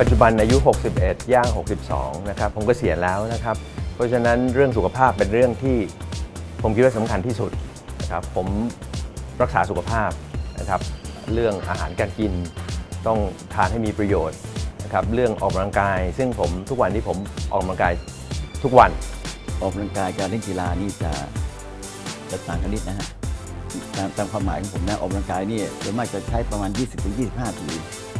ปัจจุบันอายุ 61 ย่าง 62 นะครับ ผมก็เสียแล้วนะครับ เพราะฉะนั้นเรื่องสุขภาพเป็นเรื่องที่ผมคิดว่าสำคัญที่สุดนะครับ ผมรักษาสุขภาพนะครับ เรื่องอาหารการกินต้องทานให้มีประโยชน์นะครับ เรื่องออกกำลังกาย ซึ่งผมทุกวันที่ผมออกกำลังกายทุกวัน ออกกำลังกายการเล่นกีฬานี่จะจะต่างกันนิดนะฮะ ตามตามความหมายของผมนะออกกำลังกายนี่โดยมากจะใช้ประมาณ 20-25ที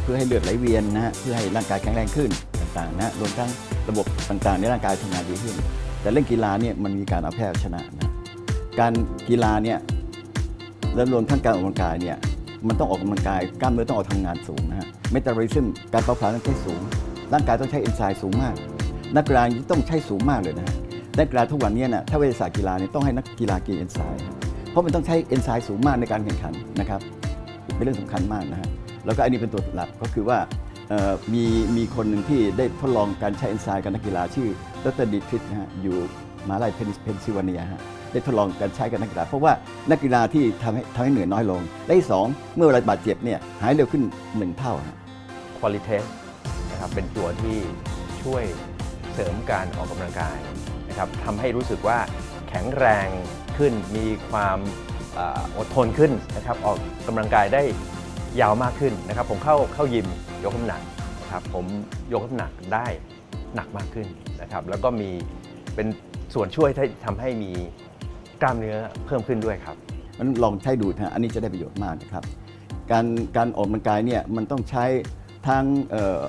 เพื่อให้เลือดไหลเวียนนะฮะเพื่อให้ร่างกายแข็งแรงขึ้นต่างๆนะรวมทั้งระบบต่างๆ ในร่างกายทำงานดีขึ้น แต่เล่นกีฬาเนี่ยมันมีการเอาแพ้ชนะนะการกีฬาเนี่ยและรวมทั้งการออกกำลังกายเนี่ยมันต้องออกกำลังกายกล้ามเนื้อต้องออกทำงานสูงนะฮะเมตาบอลิซึมการเผาผลาญต้องใช้สูง ร่างกายต้องใช้เอนไซม์สูงมาก นักกีฬาต้องใช้สูงมากเลยนะฮะนักกีฬาทุกวันนี้นะถ้าวิทยาศาสตร์กีฬาเนี่ยต้องให้นักกีฬากินเอนไซม์ เพราะมันต้องใช้เอนไซม์สูงมากในการแข่งขันนะครับเป็นเรื่องสำคัญมากนะฮะแล้วก็อันนี้เป็นตัวหลักก็คือว่ามีมีคนหนึ่งที่ได้ทดลองการใช้เอนไซม์กับนักกีฬาชื่อดรดีทริสนะฮะอยู่มหาลัยเพนเพนซิลเวเนียฮะได้ทดลองการใช้กับนักกีฬา เพราะว่านักกีฬาที่ทำให้ทำให้เหนื่อยน้อยลง และที่สองเมื่อเวลาบาดเจ็บเนี่ยหายเร็วขึ้นหนึ่งเท่าฮะ Qualitas นะครับเป็นตัวที่ช่วยเสริมการออกกำลังกายนะครับทำให้รู้สึกว่าแข็งแรง ขึ้น มีความอดทนขึ้นนะครับออกกำลังกายได้ยาวมากขึ้นนะครับผมเข้าเข้ายิมยกน้ำหนักนะครับผมยกน้ำหนักได้หนักมากขึ้นนะครับแล้วก็มีเป็นส่วนช่วยที่ทำให้มีกล้ามเนื้อเพิ่มขึ้นด้วยครับมันลองใช้ดูนะอันนี้จะได้ประโยชน์มากนะครับ การการออกกำลังกายเนี่ยมันต้องใช้ทั้งเอ่อ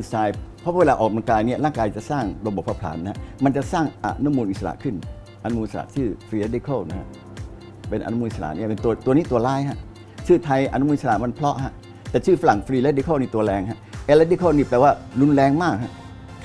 นไซม์เพราะเวลาออกกำลังกายเนี่ยร่างกายจะสร้างระบบเผาผลาญนะมันจะสร้างอนุมูลอิสระขึ้น อนุมูลอิสระชื่อฟรีเรดิคอลนะฮะเป็นอนุมูลอิสระเนี่ยเป็นตัวตัวนี้ตัวร้ายฮะชื่อไทยอนุมูลอิสระมันเพาะฮะแต่ชื่อฝรั่งฟรีเรดิคอลนี่ตัวแรงฮะเอเรดิคอลนี่แปลว่ารุนแรงมากฮะ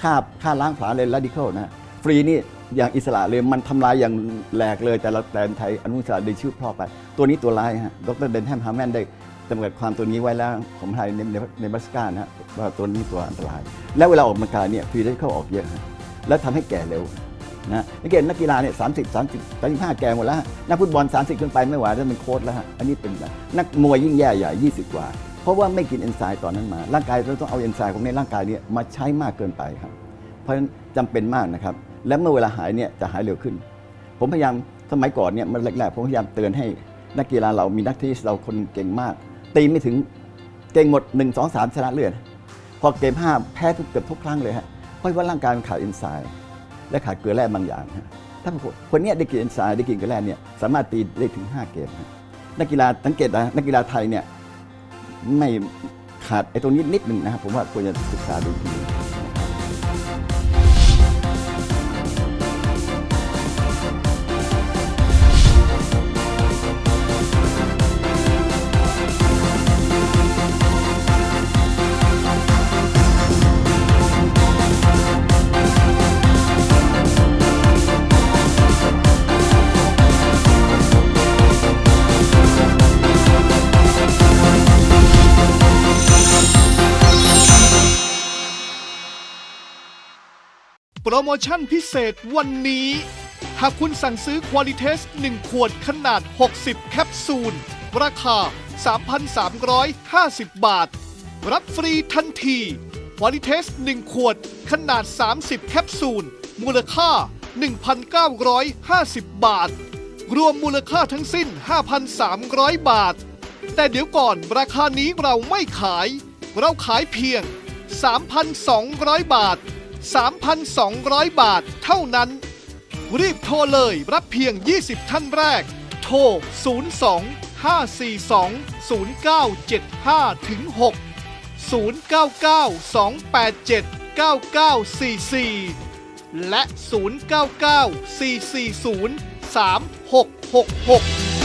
ฆ่าฆ่าล้างผลาญเลยเรดิคอลนะฮะฟรีนี่อย่างอิสระเลยมันทำลายอย่างแหลกเลย แต่เราแต่ไทยอนุมูลอิสระได้ชื่อเพาะไป ตัวนี้ตัวร้ายฮะดรเดนแฮมฮาร์แมนได้จำกัดความตัวนี้ไว้แล้วของไทยในในบัสกานะฮะว่าตัวนี้ตัวอันตราย แล้วเวลาออกกำลังกายเนี่ยฟรีได้เข้าออกเยอะฮะแล้วทำให้แก่เร็ว นะนักเกตนักกีฬาเนี่ยสามสิบสามสิบสามสิบห้าแก่หมดแล้วฮะนักฟุตบอลสามสิบขึ้นไปไม่ไหวแล้วเป็นโค้ชแล้วฮะอันนี้เป็นแบบนักมวยยิ่งแย่ใหญ่ยี่สิบกว่า เพราะว่าไม่กินเอนไซม์ตอนนั้นมา ร่างกายเราต้องเอาเอนไซม์ของในร่างกายเนี่ยมาใช้มากเกินไปครับ เพราะฉะนั้นจำเป็นมากนะครับ และเมื่อเวลาหายเนี่ยจะหายเร็วขึ้น ผมพยายามสมัยก่อนเนี่ยมันแรกๆผมพยายามเตือนให้นักกีฬาเรามีนักเทนนิสเราคนเก่งมาก ตีไม่ถึงเก่งหมด 1 2 3 ชนะเลือดพอเกม 5 แพ้ทุกเกือบทุกครั้งเลยฮะเพราะว่าร่างกายมันขาดเอนไซม์ และขาดเกลือแร่บางอย่างฮะถ้าคนคนเนี้ยได้กินเอนไซม์ได้กินเกลือแร่เนี่ยสามารถตีได้ถึง 5 เกมนักกีฬาสังเกตนะนักกีฬาไทยเนี่ยไม่ขาดไอ้ตรงนี้นิดหนึ่งนะครับผมว่าควรจะศึกษาดูที โปรโมชั่นพิเศษวันนี้ หากคุณสั่งซื้อ Qualitas 1ขวดขนาด 60 แคปซูล ราคา 3,350 บาท รับฟรีทันที Qualitas 1ขวดขนาด 30 แคปซูล มูลค่า 1,950 บาท รวมมูลค่าทั้งสิ้น 5,300 บาท แต่เดี๋ยวก่อนราคานี้เราไม่ขาย เราขายเพียง 3,200 บาท 3,200 บาทเท่านั้น รีบโทรเลยรับเพียง 20 ท่านแรก โทร 02 542 0975ถึง6 099 287 9944 และ 099 440 3666